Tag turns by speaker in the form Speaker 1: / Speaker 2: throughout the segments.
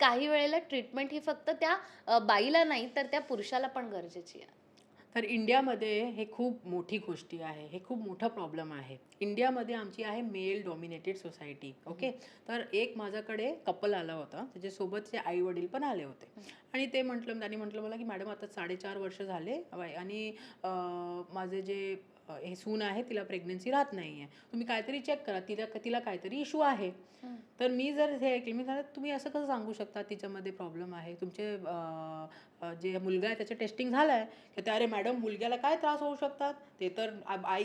Speaker 1: काही वेळेला ट्रीटमेंट ही फक्त त्या अ, बाईला नाही तर त्या पुरुषाला पण गरजेची आहे.
Speaker 2: तर इंडियामध्ये हे खूप मोठी गोष्टी आहे हे खूप मोठा प्रॉब्लेम आहे. इंडियामध्ये आमची आहे मेल डॉमिनेटेड सोसायटी ओके तर एक माझ्याकडे कपल आला होता त्याच्यासोबतचे आई वडील पण आले होते. आणि ते म्हटलं त्यांनी म्हटलं मला की मॅडम आता साडेचार वर्ष झाले वाय आणि अं, माझे जे हे सून आहे तिला प्रेग्नन्सी राहत नाही आहे तुम्ही काहीतरी चेक करा तिला तिला काहीतरी इश्यू आहे. तर मी जर हे ऐकलं मी सांगितलं तुम्ही असं कसं सांगू शकता तिच्यामध्ये प्रॉब्लेम आहे? तुमचे जे मुलगा आहे त्याचं टेस्टिंग झालं आहे की ते अरे मॅडम मुलग्याला काय त्रास होऊ शकतात? ते तर आई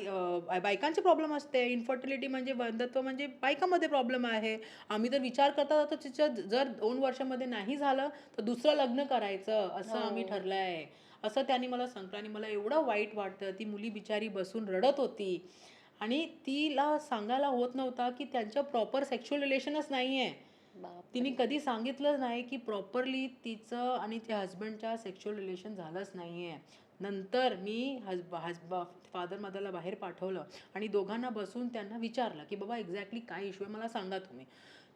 Speaker 2: बायकांचे प्रॉब्लेम असते. इन्फर्टिलिटी म्हणजे बंधत्व म्हणजे बायकामध्ये प्रॉब्लेम आहे. आम्ही तर विचार करता तर तिचं जर दोन वर्षामध्ये नाही झालं तर दुसरं लग्न करायचं असं आम्ही
Speaker 1: हो.
Speaker 2: ठरलं आहे असं त्यांनी मला सांगितलं आणि मला एवढं वाईट वाटतं. ती मुली बिचारी बसून रडत होती. आणि तिला सांगायला होत नव्हता की त्यांचं प्रॉपर सेक्शुअल रिलेशनच नाही आहे तिने कधी सांगितलं नाही की प्रॉपरली तिचं आणि त्या हस्बंडच्या सेक्शुअल रिलेशन झालंच नाही आहे नंतर मी हजब हजब फादर मदरला बाहेर पाठवलं आणि दोघांना बसून त्यांना विचारलं की बाबा एक्झॅक्टली काय इश्यू आहे? मला सांगा तुम्ही.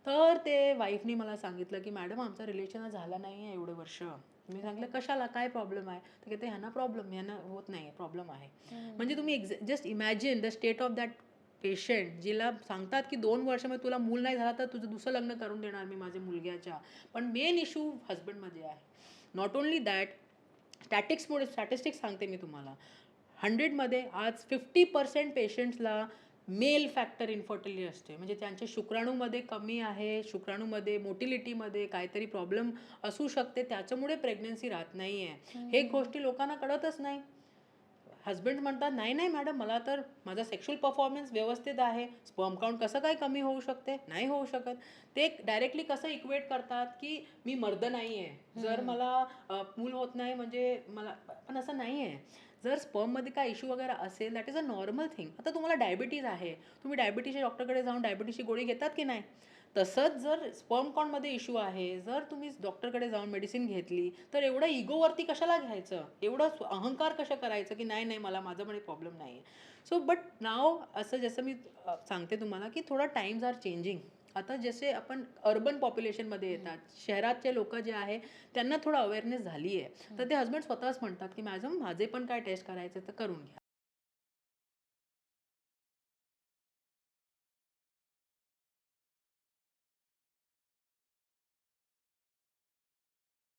Speaker 2: तर ते वाईफनी मला सांगितलं की मॅडम आमचा रिलेशन झाला नाही आहे एवढे वर्ष. मी सांगितलं कशाला? काय प्रॉब्लेम आहे? तर ते ह्यांना प्रॉब्लेम ह्यांना होत नाही प्रॉब्लेम आहे. म्हणजे तुम्ही just imagine the state of that patient जिला सांगतात की दोन वर्षामध्ये तुला मूल नाही झाला तर तुझं दुसरं लग्न करून देणार मी माझ्या मुलग्याच्या. पण मेन इश्यू हस्बंडमध्ये आहे. नॉट ओन्ली दॅट स्टॅटिक्समुळे स्टॅटिस्टिक्स सांगते मी तुम्हाला. हंड्रेडमध्ये आज फिफ्टी पर्सेंट पेशंट्सला मेल फॅक्टर इन्फर्टिलिटी असते म्हणजे त्यांच्या शुक्राणूमध्ये कमी आहे शुक्राणूमध्ये मोटिलिटीमध्ये काहीतरी प्रॉब्लेम असू शकते त्याच्यामुळे प्रेग्नन्सी राहत नाही आहे हे गोष्टी लोकांना कळतच नाही. हस्बंड म्हणतात नाही नाही मॅडम मला तर माझा सेक्शुअल परफॉर्मन्स व्यवस्थित आहे. स्पर्म काउंट कसं काय कमी होऊ शकते? नाही होऊ शकत. ते डायरेक्टली कसं इक्वेट करतात की मी मर्द नाही आहे जर मला मूल होत नाही म्हणजे मला पण असं नाही आहे जर स्पर्ममध्ये काय इश्यू वगैरे असेल that is a normal thing आता तुम्हाला डायबिटीज आहे. तुम्ही डायबिटीसच्या डॉक्टरकडे जाऊन डायबिटीसची गोळी घेतात की नाही? तसंच जर स्पर्म काउंटमध्ये इश्यू आहे जर तुम्ही डॉक्टरकडे जाऊन मेडिसिन घेतली तर एवढं इगोवरती कशाला घ्यायचं? एवढं अहंकार कसं करायचं की नाही नाही मला माझ्यामध्ये प्रॉब्लेम नाही आहे सो बट नाव असं जसं मी सांगते तुम्हाला की थोडा टाईम्स आर चेंजिंग आता जसे आपण अर्बन पॉप्युलेशनमध्ये येतात शहरातचे लोक जे आहे त्यांना थोडं अवेअरनेस झाली आहे तर ते हस्बंड स्वतःच म्हणतात की मॅडम माझे पण काय टेस्ट करायचे तर करून घ्या.